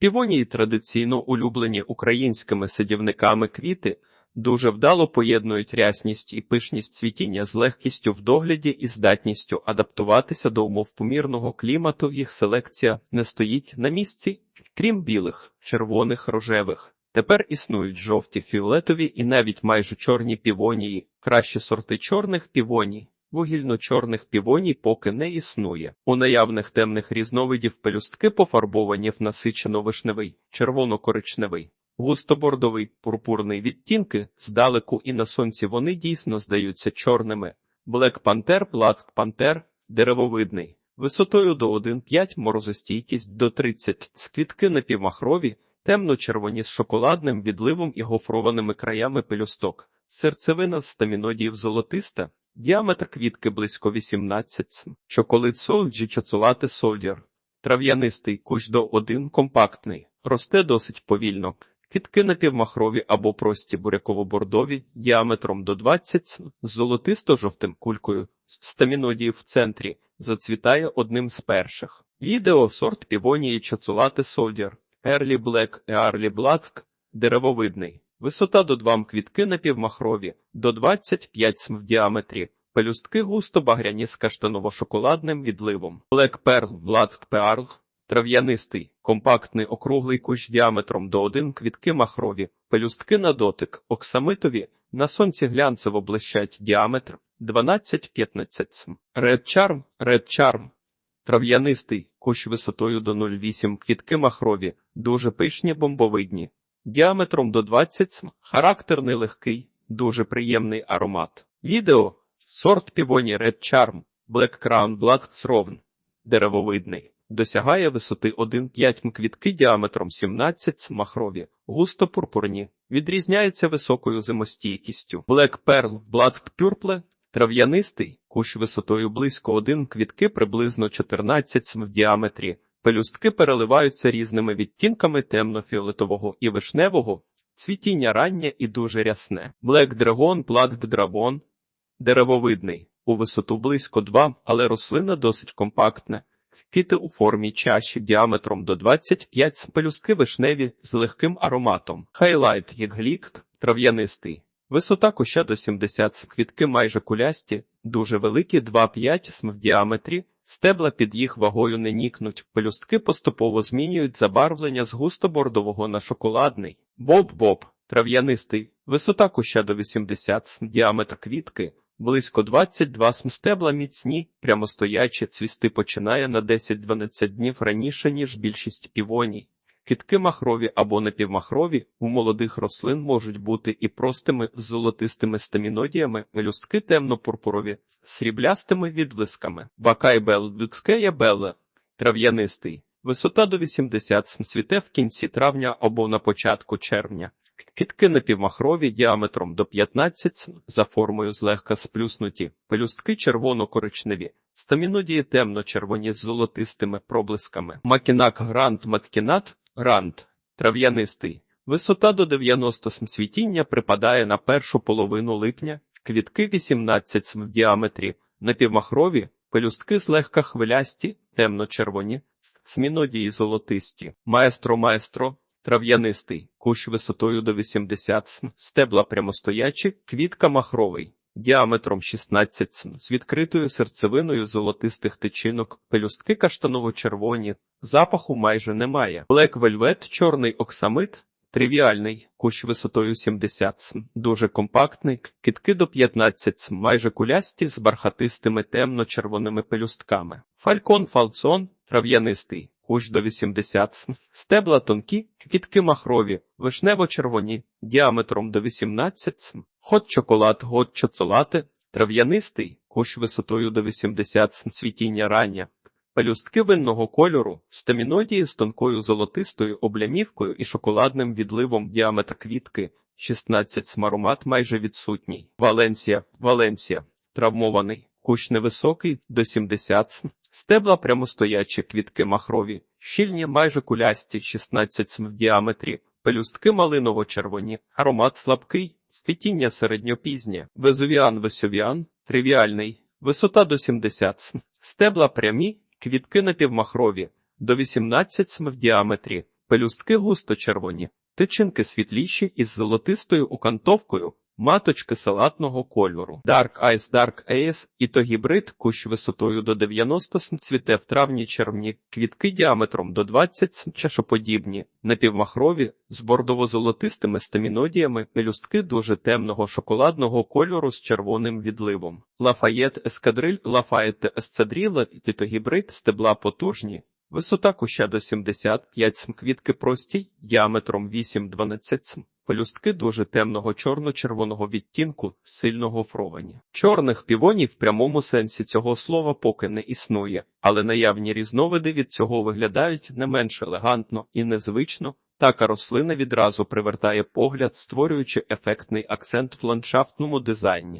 Півонії традиційно улюблені українськими садівниками квіти, дуже вдало поєднують рясність і пишність цвітіння з легкістю в догляді і здатністю адаптуватися до умов помірного клімату. Їх селекція не стоїть на місці, крім білих, червоних, рожевих. Тепер існують жовті, фіолетові і навіть майже чорні півонії, кращі сорти чорних півоній. Вугільно-чорних півоній поки не існує. У наявних темних різновидів пелюстки пофарбовані в насичено-вишневий, червоно-коричневий, густобордовий, пурпурний відтінки, здалеку і на сонці вони дійсно здаються чорними. Black Panther, Black Panther – деревовидний, висотою до 1,5 морозостійкість до 30 цвітки напівмахрові, темно-червоні з шоколадним відливом і гофрованими краями пелюсток, серцевина з стамінодіїв золотиста, Діаметр квітки близько 18 см. Чоколит солджі чоцулати сольдір. Трав'янистий кущ до 1 компактний. Росте досить повільно. Квітки напівмахрові або прості буряково-бордові діаметром до 20 см, з золотисто-жовтим кулькою. Стамінодії в центрі. Зацвітає одним з перших. Відео сорт півонії чоцулати сольдір. Ерлі Блек Еарлі Блатк. Деревовидний. Висота до 2 м квітки напівмахрові, до 25 см в діаметрі, пелюстки густо багряні з каштаново-шоколадним відливом. Black Pearl, Black Pearl, трав'янистий, компактний округлий кущ діаметром до 1 квітки махрові, пелюстки на дотик, оксамитові, на сонці глянцево блищать діаметр 12-15 см. Red Charm, Red Charm, трав'янистий, кущ висотою до 0,8 квітки махрові, дуже пишні бомбовидні діаметром до 20 см, характерний легкий, дуже приємний аромат. Відео сорт півоні Red Charm, Black Crown Black Throne, деревовидний, досягає висоти 1,5 м квітки діаметром 17 см махрові, густо пурпурні, відрізняється високою зимостійкістю. Black Pearl Black Purple Трав'янистий, кущ висотою близько 1 квітки приблизно 14 см в діаметрі, Пелюстки переливаються різними відтінками темно-фіолетового і вишневого, цвітіння раннє і дуже рясне. Black Dragon, Black Dragon – деревовидний, у висоту близько 2, але рослина досить компактна. Квіти у формі чаші діаметром до 25 см, пелюстки вишневі з легким ароматом. Хайлайт Єглікт – трав'янистий. Висота куща до 70 квітки майже кулясті, дуже великі 2-5 см в діаметрі, Стебла під їх вагою не нікнуть, пелюстки поступово змінюють забарвлення з густо-бордового на шоколадний. Боб-боб, трав'янистий, висота куща до 80 см, діаметр квітки, близько 22 см стебла міцні, прямостоячі, цвісти починає на 10-12 днів раніше, ніж більшість півоній. Кітки махрові або напівмахрові у молодих рослин можуть бути і простими золотистими стамінодіями, мелюстки темно-пурпурові, сріблястими відблисками. Бакайбел Дюкскея беле, трав'янистий. Висота до 80 см цвіте в кінці травня або на початку червня. Кітки напівмахрові діаметром до 15 см, за формою злегка сплюснуті, пелюстки червоно-коричневі, стамінодії темно-червоні з золотистими проблисками. Макінак грант маткінат Рант трав'янистий. Висота до 90 см цвітіння припадає на першу половину липня, квітки 18 см в діаметрі, напівмахрові, пелюстки злегка хвилясті, темно-червоні, смінодії золотисті, маестро маестро, трав'янистий, кущ висотою до 80 см, стебла прямостоячі, квітка махровий. Діаметром 16 см, з відкритою серцевиною золотистих тичинок, пелюстки каштаново-червоні, запаху майже немає. Black Velvet – чорний оксамит, тривіальний, кущ висотою 70 см, дуже компактний, китки до 15 см, майже кулясті з бархатистими темно-червоними пелюстками. Фалькон фалцон трав'янистий, кущ до 80 см, стебла тонкі, квітки махрові, вишнево-червоні, діаметром до 18 см. Хот чоколад, гот чоцолати, трав'янистий, кущ висотою до 80 см, цвітіння рання. Пелюстки винного кольору, стамінодії з тонкою золотистою облямівкою і шоколадним відливом діаметр квітки, 16 см аромат майже відсутній. Валенсія, Валенсія, травмований, кущ невисокий до 70 см, стебла прямостоячі квітки махрові, щільні майже кулясті, 16 см в діаметрі, пелюстки малиново-червоні, аромат слабкий, цвітіння середньопізнє, везувіан весювіан, тривіальний, висота до 70 см, стебла прямі, квітки напівмахрові, до 18 см в діаметрі, Пелюстки густо червоні, тичинки світліші із золотистою окантовкою, маточки салатного кольору. Dark Ice Dark Ace і то гібрид кущ висотою до 90 см цвіте в травні-червні, квітки діаметром до 20 см чашоподібні, напівмахрові, з бордово-золотистими стамінодіями, пелюстки дуже темного шоколадного кольору з червоним відливом. Лафаєт Ескадриль, Лафаєт Есцадріла і титогібрид стебла потужні. Висота куща до 75 см, квітки прості, діаметром 8-12 см. Пелюстки дуже темного чорно-червоного відтінку, сильно гофровані. Чорних півонів в прямому сенсі цього слова поки не існує, але наявні різновиди від цього виглядають не менш елегантно і незвично. Така рослина відразу привертає погляд, створюючи ефектний акцент в ландшафтному дизайні.